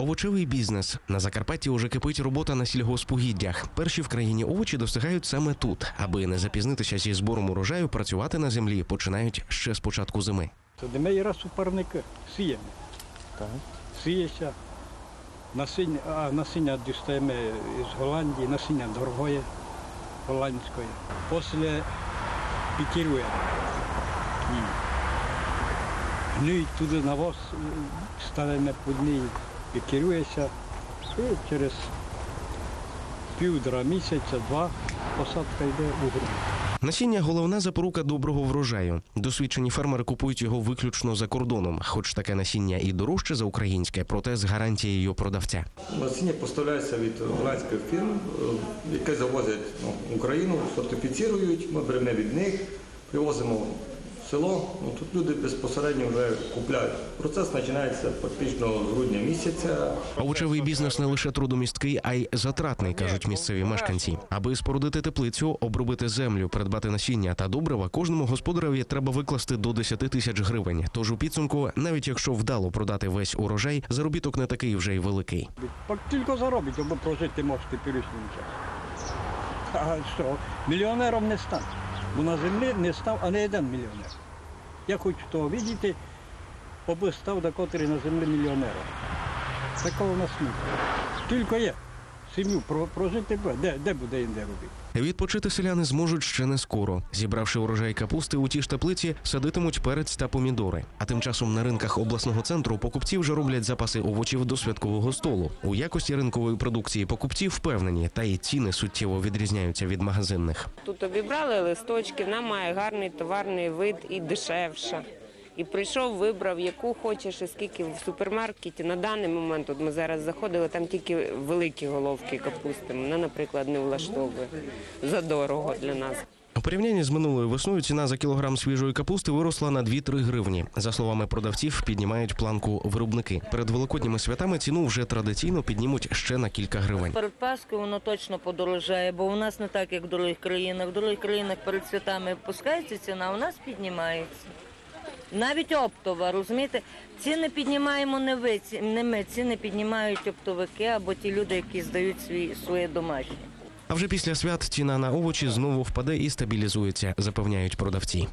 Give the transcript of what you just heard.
Овочевий бізнес на Закарпатті уже кипить робота на сільгоспугіддях. Перші в країні овочі достигають саме тут. Аби не запізнитися зі збором урожаю, працювати на землі починають ще з початку зими. Це ми раз у парники сіємо. Сіється. Насіння, а насіння дістаємо з Голландії, насіння дорогое голландської. Після пікіруємо. Ні. Гній туди навоз ставимо під ній, пікірується. І через півтора місяця, два посадка йде у ґрунт. Насіння головна запорука доброго врожаю. Досвідчені фермери купують його виключно за кордоном, хоч таке насіння і дорожче за українське, проте з гарантією продавця. Насіння поставляється від голландських фірм, е, які завозять ну, в Україну, сертифіцірують, ми беремо від них, привозимо село. Ну, тут люди безпосередньо вже купляють. Процес починається фактично з грудня місяця. Овочевий бізнес не лише трудомісткий, а й затратний, кажуть місцеві мешканці. Аби спорудити теплицю, обробити землю, придбати насіння та добрива, кожному господареві треба викласти до 10 тисяч гривень. Тож у підсумку, навіть якщо вдало продати весь урожай, заробіток не такий вже й великий. Так тільки заробить, або прожити можете теперішнім часом. А що, мільйонером не став. Бо на землі не став, а не один мільйонер. Я хочу того видіти, аби став до котрий на землі мільйонером. Такого у нас немає. Тільки є. Сім'ю про- прожити, де, де буде інде робити. Відпочити селяни зможуть ще не скоро. Зібравши урожай капусти у ті ж теплиці, садитимуть перець та помідори. А тим часом на ринках обласного центру покупці вже роблять запаси овочів до святкового столу. У якості ринкової продукції покупці впевнені, та й ціни суттєво відрізняються від магазинних. Тут обібрали листочки, вона має гарний товарний вид і дешевша. І прийшов, вибрав, яку хочеш, і скільки в супермаркеті. На даний момент, от ми зараз заходили, там тільки великі головки капусти. Мене, наприклад, не влаштовує. Задорого для нас. У порівнянні з минулою весною ціна за кілограм свіжої капусти виросла на 2-3 гривні. За словами продавців, піднімають планку виробники. Перед великодніми святами ціну вже традиційно піднімуть ще на кілька гривень. Перед Паскою воно точно подорожає, бо у нас не так, як в других країнах. В других країнах перед святами опускається ціна, а у нас піднімається. Навіть оптова, розумієте, ціни піднімаємо не ви, не ми, ціни піднімають оптовики або ті люди, які здають свої, своє домашнє. А вже після свят ціна на овочі знову впаде і стабілізується, запевняють продавці.